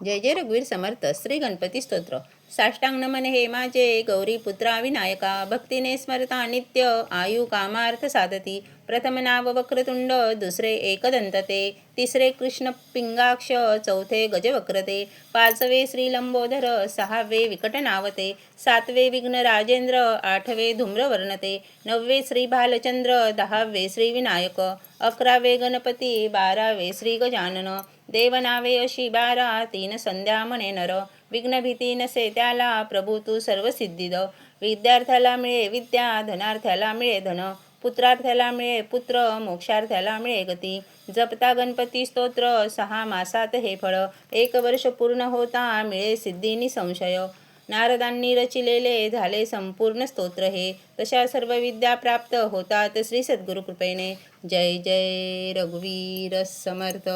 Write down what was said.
जय जय रघुवीर समर्थ श्री गणपती स्तोत्र. साष्टांग नमन हे माझे गौरी पुत्रा विनायका भक्तीने स्मरता नित्य आयु कामार्थ साधती. प्रथम नाव वक्रतुंड दुसरे एकदंतते तिसरे कृष्ण पिंगाक्ष चौथे गजवक्रते पाचवे श्रीलंबोधर सहावे विकट नावते सातवे विघ्न राजेंद्र आठवे धूम्रवर्णते नववे श्री भालचंद्र दहावे श्री विनायक अकरावे गणपती बारावे श्री गजानन देवनावे अशी बारा तीन संध्या म्हणे नर. विघ्नभीती नसे त्याला प्रभू तू सर्व सिद्धिद विद्यार्थ्याला मिळे विद्या धनार्थ्याला मिळे धन. पुत्रार्थ्याला मिळे पुत्र मोक्षार्थ्याला मिळे गती. जपता गणपती स्तोत्र सहा मासात हे फळ. एक वर्ष पूर्ण होता मिळे सिद्धीनी संशय. नारदांनी रचिलेले झाले संपूर्ण स्तोत्र हे. तशा सर्व विद्या प्राप्त होतात श्री सद्गुरु कृपेने जय जय रघुवीर समर्थ.